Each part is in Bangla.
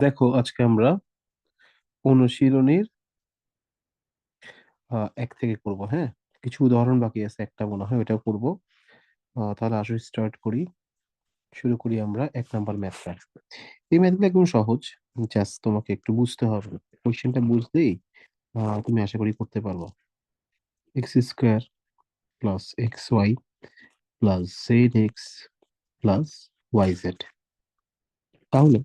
দেখো আজকে আমরা অনুশীলনীর এক থেকে করব হ্যাঁ? কিছু উদাহরণ বাকি আছে একটা মনে হয় ওটাও করব। তাহলে আসলে স্টার্ট করি। শুরু করি আমরা এক নাম্বার ম্যাথটা এই ম্যাথগুলো একদম সহজ। জাস্ট তোমাকে একটু বুঝতে হবে। কোয়েশ্চেনটা বুঝলেই আহ, তুমি আশা করি করতে পারব। X square plus x y plus z x plus y z তাহলে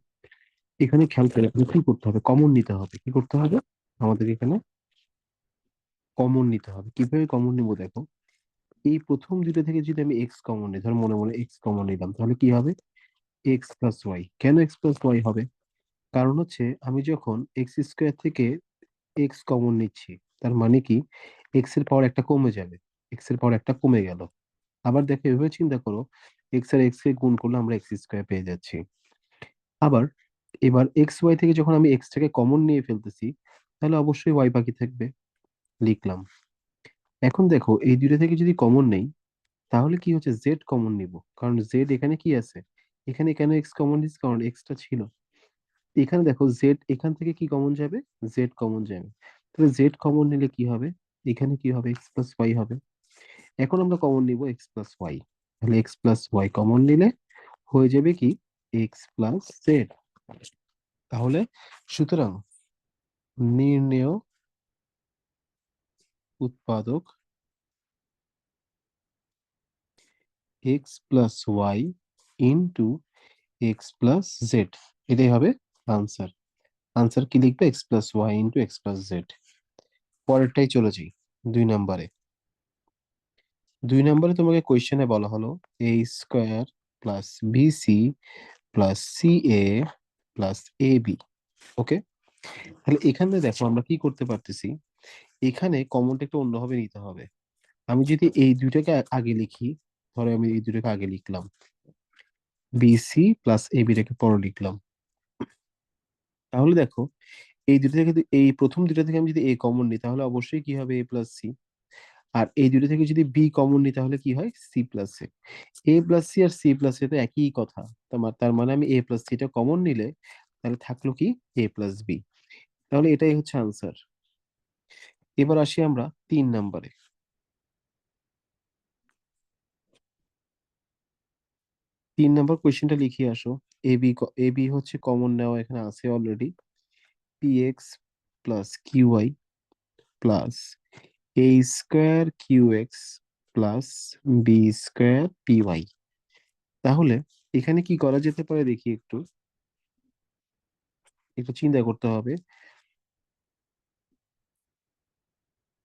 এখানে খেয়াল করে আমাদের কি করতে হবে? কমন নিতে হবে। কি করতে হবে? আমাদের এখানে কমন নিতে হবে। কীভাবে কমন নিব দেখো? এই প্রথম দুটো থেকে যদি আমি এক্স কমন নিই, ধর মনে মনে এক্স কমন নিলাম, তাহলে কি হবে? এক্স প্লাস ওয়াই কেন এক্স প্লাস ওয়াই হবে? কারণ হচ্ছে আমি যখন এক্স স্কোয়ার থেকে এক্স কমন নিচ্ছি, তার মানে কি? এক্সের পাওয়ার একটা কমে যাবে। এক্সের পাওয়ার একটা কমে গেল। আবার দেখো, এভাবে চিন্তা করো এক্স আর এক্স কে গুণ করলে আমরা এক্স স্কোয়ার পেয়ে যাচ্ছি। আবার এবার এক্স ওয়াই থেকে যখন আমি এক্স টাকে কমন নিয়ে ফেলতেছি, তাহলে অবশ্যই ওয়াই বাকি থাকবে। লিখলাম। এখন দেখো, এই দুটো থেকে যদি কমন নেই, তাহলে কি হচ্ছে? জেড কমন নিব। কারণ জেড এখানে কি আছে? এখানে কেন এক্স কমন নিচ্ছি কারণ এক্সটা ছিল। এখানে দেখো জেড এখান থেকে কি কমন যাবে? জেড কমন যাবে। তাহলে জেড কমন নিলে কি হবে? এখানে কি হবে? এক্স প্লাস ওয়াই হবে। এখন আমরা কমন নিব এক্স প্লাস ওয়াই তাহলে এক্স প্লাস ওয়াই কমন নিলে হয়ে যাবে কি? এক্স প্লাস জেড তাহলে সুতরাং নির্ণেয় উৎপাদক x plus y into x plus z এটাই হবে আনসার আনসার কি লিখবে? X plus y into x plus z পরেরটাই চলে যাই দুই নম্বরে। দুই নম্বরে তোমাকে কোয়েশ্চেনে বলা হলো a square plus b c plus c a plus a b okay তাহলে এখানে দেখো আমরা কি করতে পারতেছি? এখানে কমনটা একটু অন্যভাবে নিতে হবে। আমি যদি এই দুইটাকে আগে লিখি, ধরো আমি এই দুটোকে আগে লিখলাম। বিসি প্লাস এ বিটাকে পরে লিখলাম। তাহলে দেখো, এই দুটো থেকে এই প্রথম দুটো থেকে আমি যদি এ কমন নিই, তাহলে অবশ্যই কি হবে? এ প্লাস সি আর এই দুটো থেকে যদি বি কমন নিই, তাহলে কি হয়? C plus a a plus c R C plus এ তো একই কথা। তার মানে আমি এ প্লাস সিটা কমন নিলে, তাহলে থাকল কি? এ প্লাস বি তাহলে এটাই হচ্ছে আনসার এবার আসি আমরা তিন নম্বরে তিন নম্বর কোয়েশ্চেনটা লিখিয়ে আসো। এ বি এ বি হচ্ছে কমন নেওয়া এখানে আছে already p x plus q y plus a square q x plus b square তাহলে এখানে কি করা যেতে পারে দেখি একটু। একটু চিন্তা করতে হবে।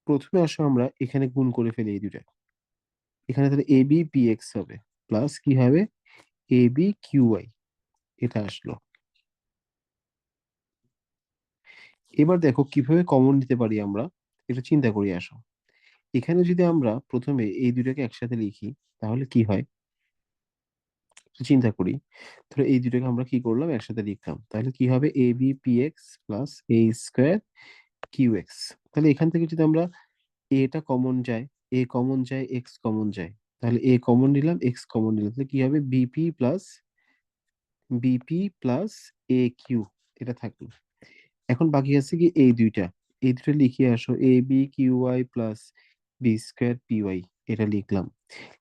প্রথমে আসো আমরা এখানে গুণ করে ফেলি এই দুটা এখানে তাহলে এ বি এক্স হবে। প্লাস কি হবে? এ বি এটা আসলো। এবার দেখো কীভাবে কমন নিতে পারি আমরা। এটা চিন্তা করি আসো। এখানে যদি আমরা প্রথমে এই দুটাকে একসাথে লিখি, তাহলে কি হয়? চিন্তা করি। ধরো এই দুটাকে আমরা কি করলাম? একসাথে লিখলাম। তাহলে কি হবে? A b p x plus a square q x তাহলে এখান থেকে যদি আমরা এটা কমন যায় এ কমন যায় এক্স কমন যায়, তাহলে এ কমন নিলাম এক্স কমন নিলাম। তাহলে কি হবে? B p plus b p plus a q এটা থাকল। এখন বাকি আছে কি? এই দুইটা। এই দুটো লিখে আসো a b q y plus b square p y এটা লিখলাম।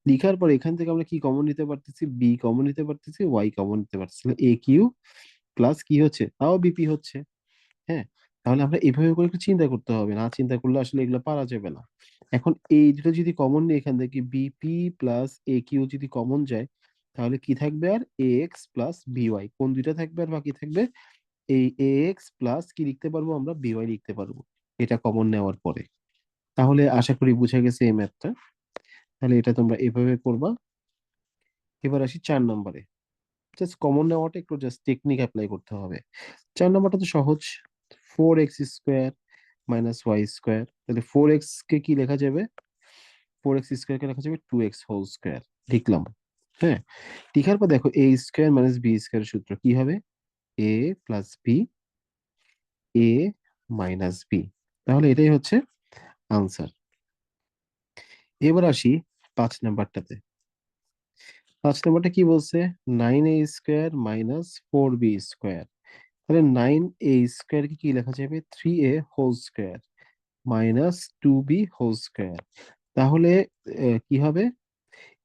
লিখার পর এখান থেকে আমরা কি কমন নিতে পারতেছি? বি কমন নিতে পারতেছি ওয়াই কমন নিতে পারতেছি। এ কিউ প্লাস কি হচ্ছে? তাও বিপি হচ্ছে। হ্যাঁ? তাহলে আমরা এভাবে করে একটু চিন্তা করতে হবে। না চিন্তা করলে আসলে এগুলো পারা যাবে না। এখন এই দুটো যদি কমন নিই এখান থেকে b p plus a q যদি কমন যায়, তাহলে কি থাকবে আর? A x plus b y কোন দুইটা থাকবে আর বাকি থাকবে? এই এ এক্স প্লাস কি লিখতে পারব আমরা? বিওয়াই লিখতে পারব। এটা কমন নেওয়ার পরে। তাহলে আশা করি বুঝে গেছে এই ম্যাথটা তাহলে এটা তোমরা এভাবে করবা। এবার আসি চার নম্বরে। জাস্ট কমন নেওয়াটা একটু জাস্ট টেকনিক অ্যাপ্লাই করতে হবে। চার নম্বরটা তো সহজ। Four x square minus y square তাহলে ফোর এক্স কে কি লেখা যাবে? ফোর এক্স স্কোয়ার কে লেখা যাবে? টু এক্স হোল স্কোয়ার লিখলাম। হ্যাঁ? লিখার পর দেখো a square minus b square সূত্র কি হবে? A plus b a minus b তাহলে এটাই হচ্ছে আনসার এবার আসি পাঁচ নাম্বারটাতে। পাঁচ নাম্বারটা কি বলছে? Nine a square minus four b square তাহলে নাইন এ স্কোয়ারকে কি লেখা যাবে? Three a whole square minus two b whole square তাহলে কি হবে?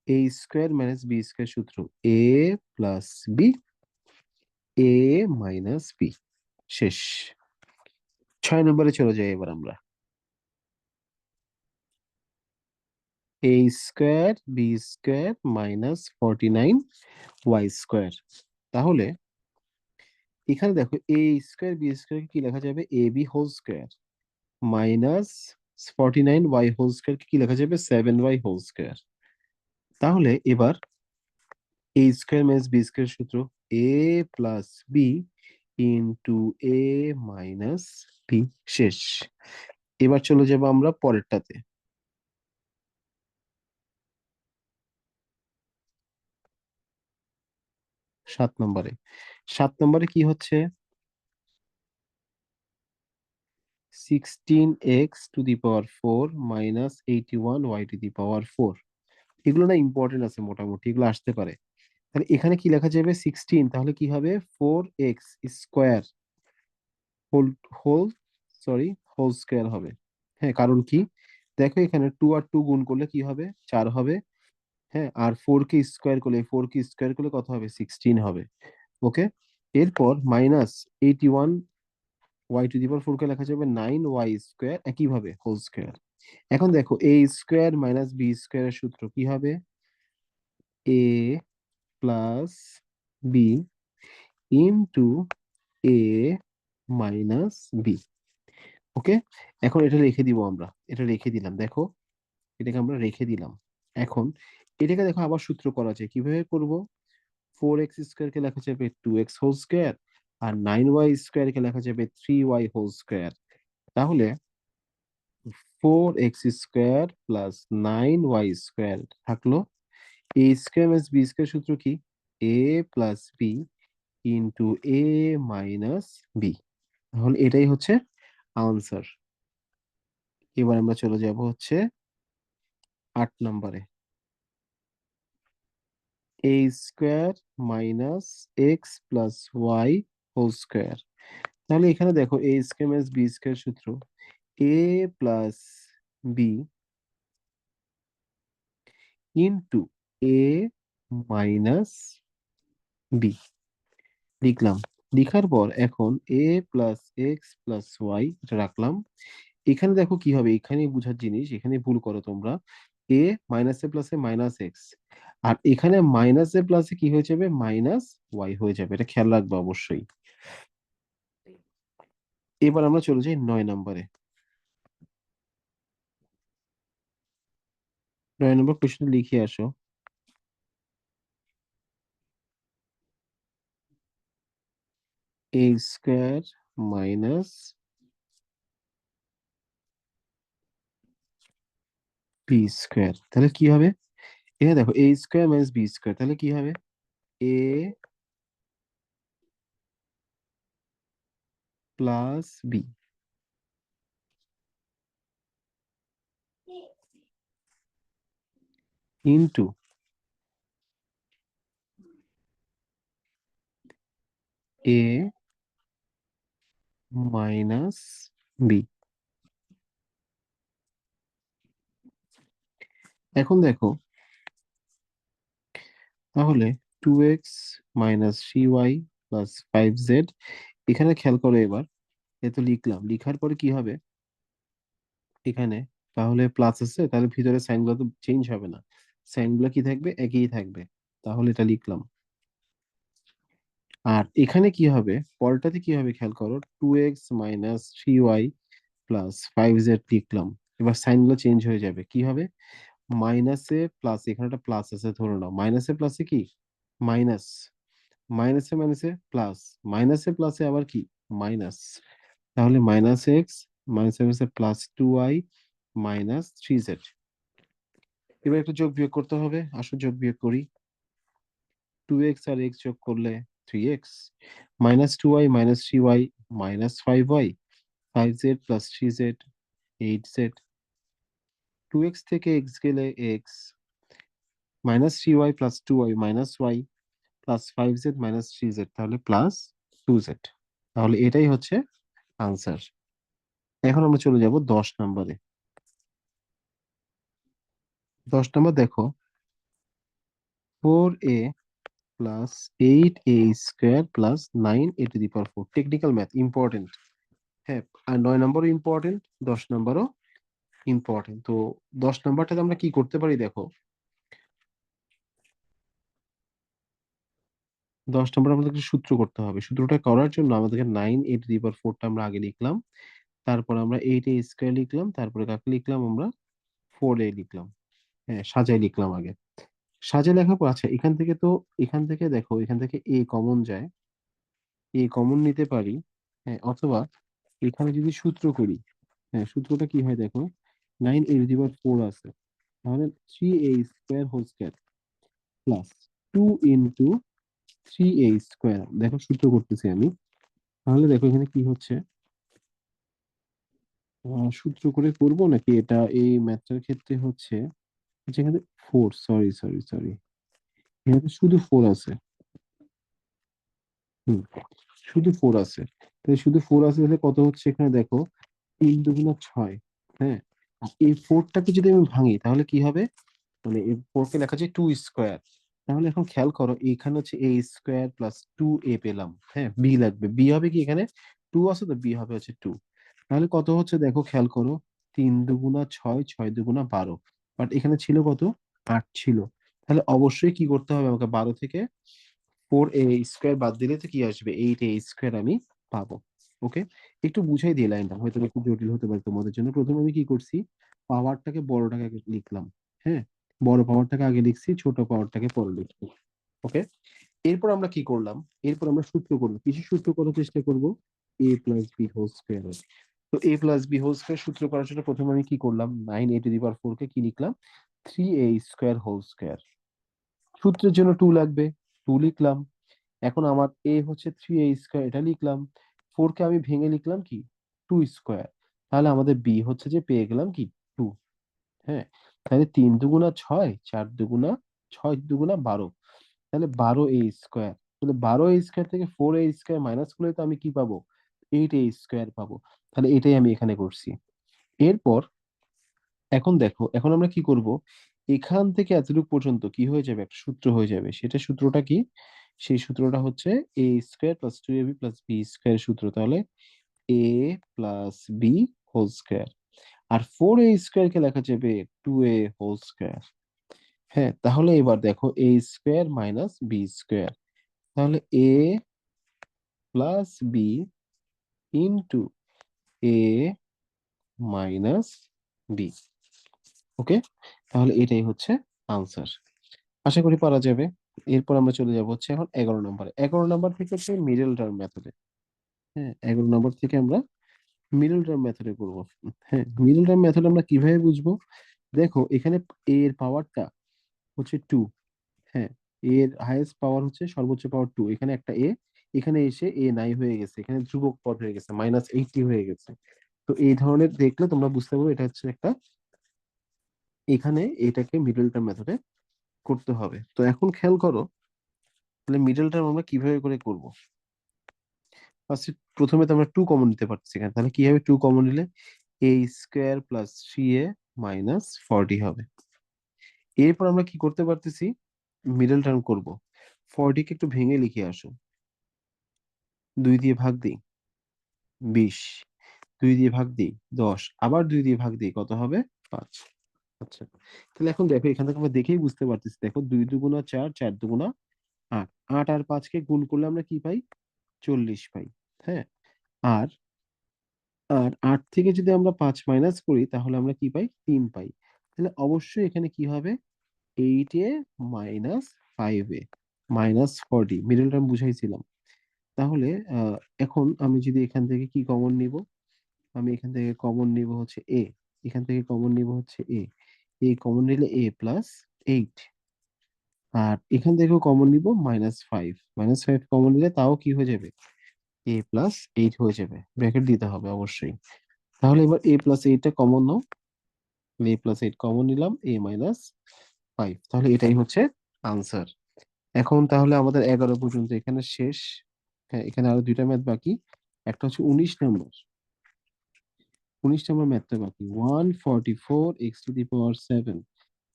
A square minus b square সূত্র a plus b a minus b শেষ। ছয় নম্বরে চলে যাই এবার আমরা। A square b square minus forty nine y square তাহলে এখানে দেখো এ স্কোয়ার বি স্কোয়ার কি লেখা যাবে? A b whole square minus forty nine y whole square কি লেখা যাবে? সেভেন ওয়াই হোল স্কোয়ার তাহলে এবার a square minus b square সূত্র a plus b into a minus b শেষ। এবার চলে যাব আমরা পরেরটাতে। সাত নম্বরে। সাত নম্বরে কি হচ্ছে? Sixteen x to the power four minus eighty one y to the power four এগুলো না ইম্পর্টেন্ট আছে মোটামুটি, এগুলো আসতে পারে। তাহলে এখানে কি লেখা যাবে? সিক্সটিন তাহলে কি হবে? Four X square whole whole sorry whole square হবে। হ্যাঁ কারণ কি? দেখো এখানে টু আর টু গুণ করলে কি হবে? চার হবে। হ্যাঁ আর ফোর কে স্কোয়ার করলে ফোর কে স্কোয়ার করলে কত হবে? সিক্সটিন হবে। ওকে এরপর minus eighty one Y to the power four কে লেখা যাবে নাইন ওয়াই স্কোয়ার একইভাবে হোল স্কোয়ার এখন দেখো এ স্কোয়ার মাইনাস বি স্কোয়ারের সূত্র কি হবে? A plus B into A minus B okay? এখন এটা রেখে দিব আমরা। এটা রেখে দিলাম। দেখো, এটাকে আমরা রেখে দিলাম। এখন এটাকে দেখো আবার সূত্র করা যায় কীভাবে করব? ফোর এক্স স্কোয়ার কে লেখা যাবে টু এক্স হোল স্কোয়ার আর নাইন ওয়াই স্কোয়ার কে লেখা যাবে থ্রি ওয়াই হোল স্কোয়ার তাহলে four X square plus nine Y square থাকল। A square minus B square সূত্র কি? A plus B into A minus B তাহলে এটাই হচ্ছে আনসার এবার আমরা চলে যাব হচ্ছে আট নম্বরে। A square minus X plus Y whole square তাহলে এখানে দেখো A square minus B square সূত্র। A plus B into A minus B লিখলাম। লিখার পর এখন A plus X plus Y এটা রাখলাম, এখানে দেখো কি হবে? এখানে বোঝার জিনিস এখানে ভুল করো তোমরা। এ মাইনাস এ প্লাসে মাইনাস এক্স আর এখানে মাইনাস এ প্লাসে কি হয়ে যাবে? মাইনাস ওয়াই হয়ে যাবে। এটা খেয়াল রাখবে অবশ্যই। এবার আমরা চলে যাই নয় নম্বরে। নয় নম্বর কোশ্চেন লিখে আসো। A square minus B square তাহলে কি হবে? এখানে দেখো A square minus B square তাহলে কি হবে? A plus B into A minus B. এখন দেখো, তাহলে two X minus three Y plus five Z এখানে খেয়াল করো এবার, এ তো লিখলাম, লিখার পরে কি হবে? এখানে, তাহলে প্লাস আছে, তাহলে ভিতরে সাইনগুলো তো চেঞ্জ হবে না। সাইনগুলো কি থাকবে? একই থাকবে। তাহলে এটা লিখলাম। আর এখানে কি হবে? পরেরটাতে কি হবে খেয়াল করো? Two X minus three Y plus five Z লিখলাম। এবার সাইনগুলো চেঞ্জ হয়ে যাবে। কি হবে? মাইনাসে প্লাস এখানে একটা প্লাস আছে, ধরে নাও। মাইনাসে প্লাসে কি? মাইনাস মাইনাসে মাইনাসে প্লাস মাইনাসে প্লাসে আবার কি? মাইনাস তাহলে মাইনাস এক্স মাইনাসে মাইনাসে plus two Y minus three Z এবার একটা যোগ বিয়োগ করতে হবে। আসো যোগ বিয়োগ করি। টু এক্স আর এক্স যোগ করলে three X minus two Y minus three Y minus five Y five Z plus three Z eight Z two X থেকে এক্স গেলে plus two Y minus Y plus five Z minus three Z তাহলে প্লাস টু জেড তাহলে এটাই হচ্ছে আনসার এখন আমরা চলে যাব দশ নম্বরে। দশ নম্বর দেখো four A plus eight A square plus nine A to the power four technical math important হ্যাঁ আর নয় নম্বরও ইম্পর্টেন্ট দশ নম্বরও ইম্পর্টেন্ট তো দশ নম্বরটাতে আমরা কি করতে পারি দেখো? দশ নম্বর আমাদেরকে সূত্র করতে হবে। সূত্রটা করার জন্য আমাদেরকে নাইন এ টু দি পাওয়ার ফোরটা আমরা আগে লিখলাম। তারপর আমরা এইট এ স্কোয়ার লিখলাম। তারপরে কাকে লিখলাম আমরা? ফোর এ লিখলাম। হ্যাঁ সাজাই লিখলাম আগে। সাজে লেখার পর আচ্ছা এখান থেকে তো, এখান থেকে দেখো, এখান থেকে এ কমন যায়। এ কমন নিতে পারি হ্যাঁ অথবা এখানে যদি সূত্র করি হ্যাঁ সূত্রটা কি হয় দেখো? নাইন এ টু ফোর আছে। তাহলে three A square whole square plus two into three A square দেখো, সূত্র করতেছি আমি। তাহলে দেখো, এখানে কি হচ্ছে? সূত্র করে করব নাকি? এটা এই ম্যাথটার ক্ষেত্রে হচ্ছে যেখানে ফোর সরি সরি সরি এখানে শুধু ফোর আছে। হুম, শুধু ফোর আছে। তাহলে শুধু ফোর আছে তাহলে কত হচ্ছে এখানে দেখো? তিন দুগুণা ছয় হ্যাঁ? এই ফোরটাকে যদি আমি ভাঙি, তাহলে কি হবে? মানে এই ফোরকে লেখা যায় টু স্কোয়ার তাহলে এখন খেয়াল করো, এখানে হচ্ছে A square plus two A পেলাম হ্যাঁ? বি লাগবে। বি হবে কি এখানে? টু আছে তো বি হবে হচ্ছে টু তাহলে কত হচ্ছে দেখো? খেয়াল করো, তিন দুগুণা ছয় ছয় দুগুণা বারো। বাট এখানে ছিল কত? আট ছিল। তাহলে অবশ্যই কি করতে হবে আমাকে বারো থেকে ফোর এ স্কোয়ার বাদ দিলে তো কি আসবে? এইট এ স্কোয়ার আমি পাবো। ওকে একটু বুঝাই দিয়ে লাইনটা, হয়তো একটু জটিল হতে পারে তোমাদের জন্য। প্রথমে আমি কি করছি? পাওয়ারটাকে বড়টাকে আগে লিখলাম। হ্যাঁ? বড় পাওয়ারটাকে আগে লিখছি, ছোট পাওয়ারটাকে পরে লিখছি। ওকে এরপর আমরা কি করলাম? এরপর আমরা সূত্র করব। কিছু সূত্র করার চেষ্টা করব? A plus B whole square তো A plus B whole square সূত্র করার জন্য প্রথমে আমি কি করলাম? Nine A to the power four কে কি লিখলাম? Three A square whole square সূত্রের জন্য টু লাগবে টু লিখলাম। এখন আমার এ হচ্ছে থ্রি এ স্কোয়ার এটা লিখলাম। ফোর কে আমি ভেঙে লিখলাম কি? টু স্কোয়ার তাহলে আমাদের বি হচ্ছে যে পেয়ে গেলাম কি? টু হ্যাঁ? তাহলে তিন দুগুণা ছয়, চার দুগুণা ছয় দুগুণা বারো। তাহলে বারো এ স্কোয়ার তাহলে বারো এ স্কোয়ার থেকে ফোর এ স্কোয়ার মাইনাস করলে তো আমি কি পাবো? এইট এ স্কোয়ার পাবো। তাহলে এটাই আমি এখানে করছি। এরপর, এখন দেখো, এখন আমরা কি করব? এখান থেকে এতটুকু পর্যন্ত কি হয়ে যাবে? একটা সূত্র হয়ে যাবে। সেটা সূত্রটা কি? সেই সূত্রটা হচ্ছে A square plus two A B plus B square সূত্র। তাহলে A plus B whole square R four A square কে লেখা যাবে টু এ হোল স্কোয়ার হ্যাঁ তাহলে এবার দেখো A square minus B square তাহলে A plus B into A minus B okay তাহলে এটাই হচ্ছে আনসার আশা করি পারা যাবে। এরপর আমরা চলে যাব হচ্ছে এখন এগারো নম্বরে এগারো নম্বর থেকে হচ্ছে মিডল টার্ম মেথডে হ্যাঁ এগারো নম্বর থেকে আমরা মিডল টার্ম মেথডে করব। হ্যাঁ মিডল টার্ম মেথড আমরা কীভাবে বুঝব? দেখো, এখানে এ এর পাওয়ারটা হচ্ছে টু হ্যাঁ এর হাইয়েস্ট পাওয়ার হচ্ছে সর্বোচ্চ পাওয়ার টু এখানে একটা এ এখানে এসে এ নাই হয়ে গেছে, এখানে ধ্রুবক পদ হয়ে গেছে মাইনাস এইটটি হয়ে গেছে। তো এই ধরনের দেখলে তোমরা বুঝতে পারবে এটা হচ্ছে একটা এখানে এটাকে মিডল টার্ম মেথডে করতে হবে। তো এখন খেয়াল করো, তাহলে মিডল টার্ম আমরা কীভাবে করে করব? ফার্স্টে প্রথমে তো আমরা টু কমন নিতে পারছি এখানে। তাহলে কি হবে? টু কমন নিলে A square plus three A minus forty হবে। এরপর আমরা কি করতে পারতেছি? মিডল টার্ম করব। ফর্টিকে একটু ভেঙে লিখে আসো। দুই দিয়ে ভাগ দিই, বিশ। দুই দিয়ে ভাগ দিই, দশ। আবার দুই দিয়ে ভাগ দিই, কত হবে? পাঁচ। আচ্ছা তাহলে এখন দেখো, এখান থেকে আমরা দেখেই বুঝতে পারতেছি। দেখো, দুই দুগুণা চার চার দুগুণা আট। আট আর পাঁচকে গুণ করলে আমরা কি পাই? চল্লিশ পাই হ্যাঁ? আর আর আট থেকে যদি আমরা পাঁচ মাইনাস করি, তাহলে আমরা কি পাই? তিন পাই। তাহলে অবশ্যই এখানে কি হবে? Eight A minus five A, minus forty. Middle term বুঝাইছিলাম। তাহলে এখন আমি যদি এখান থেকে কি কমন নিব? আমি এখান থেকে কমন নিব হচ্ছে এ এখান থেকে কমন নিব হচ্ছে এ এই কমন নিলে এ প্লাস এইট আর এখান থেকেও কমন নিব minus five minus five common নিলে তাও কি হয়ে যাবে? এ প্লাস এইট হয়ে যাবে। ব্র্যাকেট দিতে হবে অবশ্যই। তাহলে এবার এ প্লাস এইটটা কমন নাও। এ প্লাস এইট কমন নিলাম। এ মাইনাস ফাইভ তাহলে এটাই হচ্ছে আনসার এখন তাহলে আমাদের এগারো পর্যন্ত এখানে শেষ। হ্যাঁ এখানে আরও দুইটা ম্যাথ বাকি। একটা হচ্ছে উনিশ নম্বর। উনিশ নম্বর ম্যাথটা বাকি। One forty four X to the power seven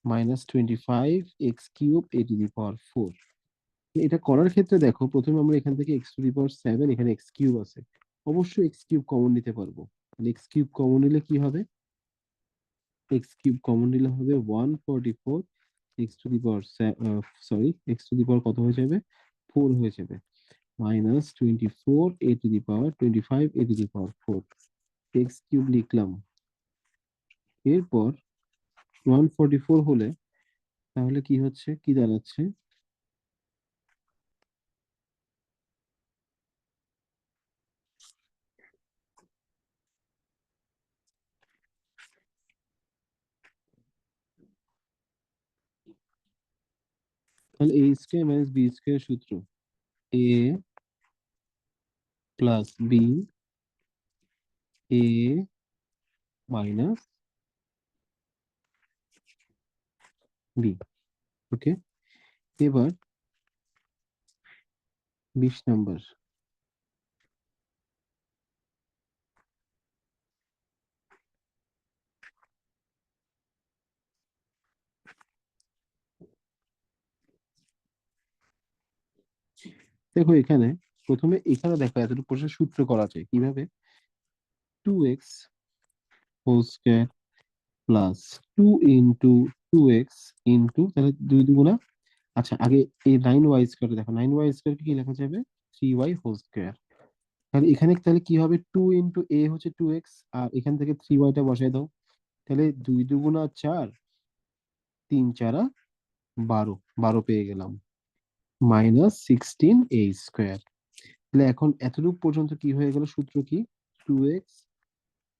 minus twenty five X cube A to the power four এটা করার ক্ষেত্রে দেখো, প্রথমে আমরা এখান থেকে X to the power seven এখানে এক্স কিউব আছে। অবশ্যই এক্স কিউব কমন নিতে পারব। এক্স কিউব কমন নিলে কি হবে? এক্স কিউব কমন নিলে হবে one forty four X to the power sorry X to the power কত হয়ে যাবে? ফোর হয়ে যাবে। Minus twenty four A to the power twenty five A to the power four X cube লিখলাম। এরপর ওয়ান ফর্টি ফোর হলে তাহলে কি হচ্ছে? কি দাঁড়াচ্ছে? তাহলে A square minus B square সূত্র। A plus B A minus B okay এবার বিশ নাম্বার দেখো এখানে প্রথমে এখানে দেখো এতটুকু প্রশ্ন সূত্র করা যায় কীভাবে? Two X whole square plus two into two X into তাহলে দুই দুগুণা। আচ্ছা আগে এই নাইন ওয়াই স্কোয়ার দেখো। নাইন ওয়াই স্কোয়ার কি লেখা যাবে? থ্রি ওয়াই হোল স্কোয়ার তাহলে এখানে তাহলে কি হবে? টু ইন্টু এ হচ্ছে টু এক্স আর এখান থেকে থ্রি ওয়াইটা বসাই দাও। তাহলে দুই দুগুণা চার, তিন চারা বারো। বারো পেয়ে গেলাম। মাইনাস সিক্সটিন এ স্কোয়ার তাহলে এখন এতটুকু পর্যন্ত কি হয়ে গেল সূত্র কি? Two X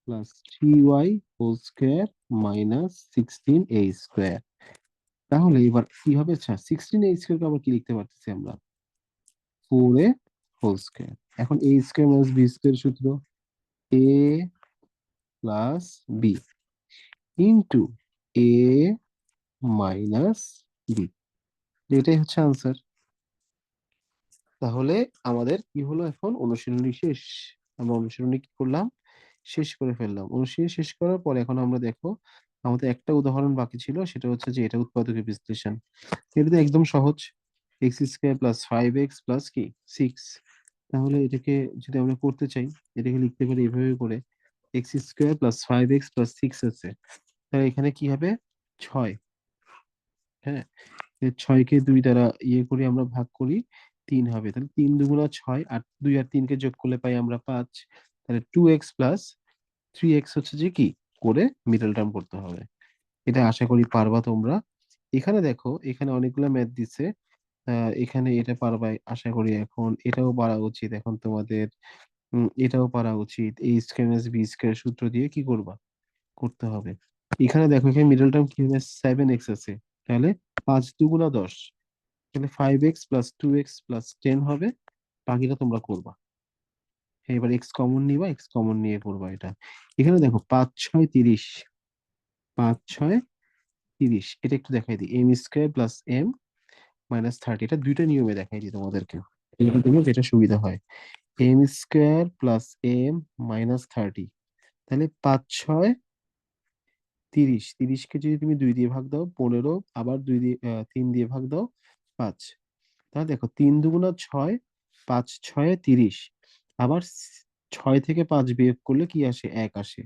plus three Y whole square minus sixteen A square তাহলে এবার কি হবে? আচ্ছা সিক্সটিন এ স্কোয়ারকে আবার কি লিখতে পারতেছি আমরা? ফোর এ হোল স্কোয়ার এখন A square minus B square সূত্র? A plus B into A minus B এটাই হচ্ছে আনসার তাহলে আমাদের কি হলো এখন? অনুশীলনী শেষ। আমরা অনুশীলনী কি করলাম? শেষ করে ফেললাম। অনুশীলনী শেষ করার পর এখন আমরা দেখো, আমাদের একটা উদাহরণ বাকি ছিল, সেটা হচ্ছে যে এটা উৎপাদকের বিশ্লেষণ। এটা তো একদম সহজ। X square plus five X plus কি? সিক্স তাহলে এটাকে যদি আমরা করতে চাই, এটাকে লিখতে পারি এভাবে করে X square plus five X plus six আছে। তাহলে এখানে কি হবে? ছয়। হ্যাঁ? এই ছয়কে দুই দ্বারা ইয়ে করে আমরা ভাগ করি। তিন হবে। তাহলে তিন দুগুণা ছয়, আর দুই আর তিনকে যোগ করলে পাই আমরা পাঁচ। তাহলে two X plus three X হচ্ছে যে কি? করে মিডল টার্ম করতে হবে। এটা আশা করি পারবা তোমরা। এখানে দেখো, এখানে অনেকগুলো ম্যাথ দিচ্ছে এখানে এটা পারবা আশা করি এখন। এটাও পারা উচিত এখন তোমাদের। এটাও পারা উচিত। এই স্কোয়ার মাইনাস বি স্কোয়ার সূত্র দিয়ে কি করবা? করতে হবে। এখানে দেখো, এখানে মিডল টার্ম কি হবে সেভেন এক্স আছে। তাহলে পাঁচ দুগুণা দশ। তাহলে five X plus two X plus ten হবে, বাকিটা তোমরা করবা। এবার এক্স কমন নিবা এক্স কমন নিয়ে করবা এটা। এখানে দেখো পাঁচ ছয় তিরিশ, পাঁচ ছয় তিরিশ, এটা একটু দেখাই দিই। M square plus M minus thirty এটা দুইটা নিয়মে দেখাই দিই তোমাদেরকে। যেটা সুবিধা হয়। M square plus M minus thirty তাহলে পাঁচ ছয় তিরিশ, তিরিশকে যদি তুমি দুই দিয়ে ভাগ দাও, পনেরো, আবার দুই দিয়ে তিন দিয়ে ভাগ দাও পাঁচ। তাহলে দেখো, তিন দুগুণা ছয়, পাঁচ ছয় তিরিশ। আবার ছয় থেকে পাঁচ বিয়োগ করলে কি আসে? এক আসে।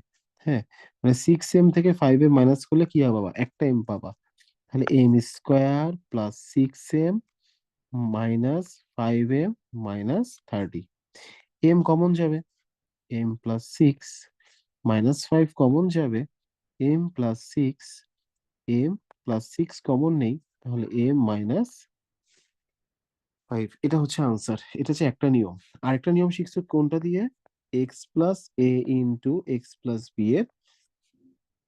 হ্যাঁ? মানে সিক্স এম থেকে ফাইভ এম মাইনাস করলে কি হবে বাবা একটা এম পাবা। তাহলে M square plus six M minus five M minus thirty M common যাবে? M plus six minus five common যাবে? M plus six M plus six common নেই। তাহলে এম মাইনাস ফাইভ এটা হচ্ছে আনসার এটা হচ্ছে একটা নিয়ম। আরেকটা নিয়ম শিখছো কোনটা দিয়ে? X plus A into X plus B এর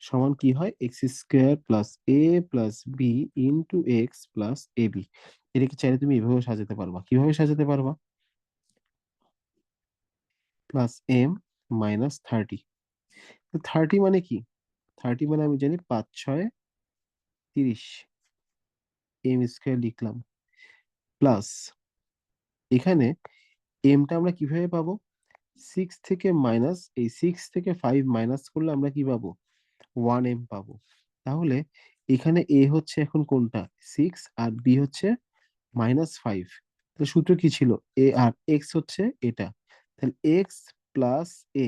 সমান কি হয়? X square plus A plus B into X plus A B এটাকে চাইলে তুমি এভাবে সাজাতে পারবা। কীভাবে সাজাতে পারবা? Plus M minus thirty thirty মানে কি? থার্টি মানে আমি জানি পাঁচ, ছয়, তিরিশ। এম স্কোয়ার লিখলাম। প্লাস এখানে এমটা আমরা কীভাবে পাবো? সিক্স থেকে মাইনাস এই সিক্স থেকে ফাইভ মাইনাস করলে আমরা কি পাবো? ওয়ান এম পাবো। তাহলে এখানে এ হচ্ছে এখন কোনটা? সিক্স আর বি হচ্ছে মাইনাস ফাইভ তাহলে সূত্র কি ছিল? এ আর এক্স হচ্ছে এটা। তাহলে এক্স প্লাস এ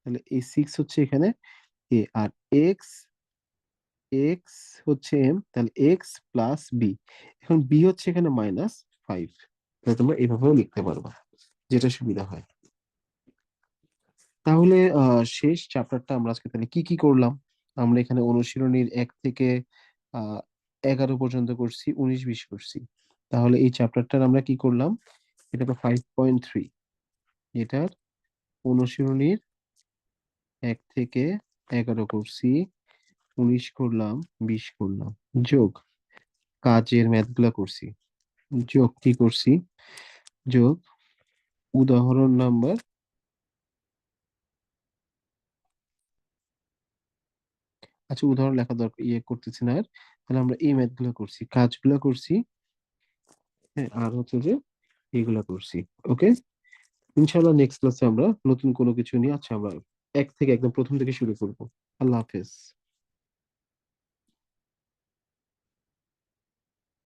তাহলে এই সিক্স হচ্ছে এখানে এ আর এক্স এক্স হচ্ছে এম তাহলে এক্স প্লাস বি এখন বি হচ্ছে এখানে মাইনাস ফাইভ তাহলে তোমরা এভাবেও লিখতে পারবা, যেটা সুবিধা হয়। তাহলে শেষ চ্যাপ্টারটা আমরা আজকে তাহলে কি কি করলাম? আমরা এখানে অনুশীলনীর এক থেকে এগারো পর্যন্ত করছি, উনিশ, বিশ করছি। তাহলে এই চ্যাপ্টারটার আমরা কি করলাম? এটা তো ফাইভ পয়েন্ট থ্রি এটার অনুশীলনীর এক থেকে এগারো করছি। উনিশ করলাম, বিশ করলাম। যোগ, কাজের ম্যাথগুলা করছি। যোগ কি করছি? যোগ, উদাহরণ নাম্বার আচ্ছা উদাহরণ লেখা দরকার ইয়ে করতেছি না আর। তাহলে আমরা এই ম্যাথগুলো করছি, কাজগুলো করছি হ্যাঁ আর হচ্ছে যে এইগুলা করছি, ওকে? ইনশাআল্লাহ নেক্সট ক্লাসে আমরা নতুন কোনো কিছু নিয়ে আচ্ছা আমরা এক থেকে একদম প্রথম থেকে শুরু করব। আল্লাহ হাফেজ।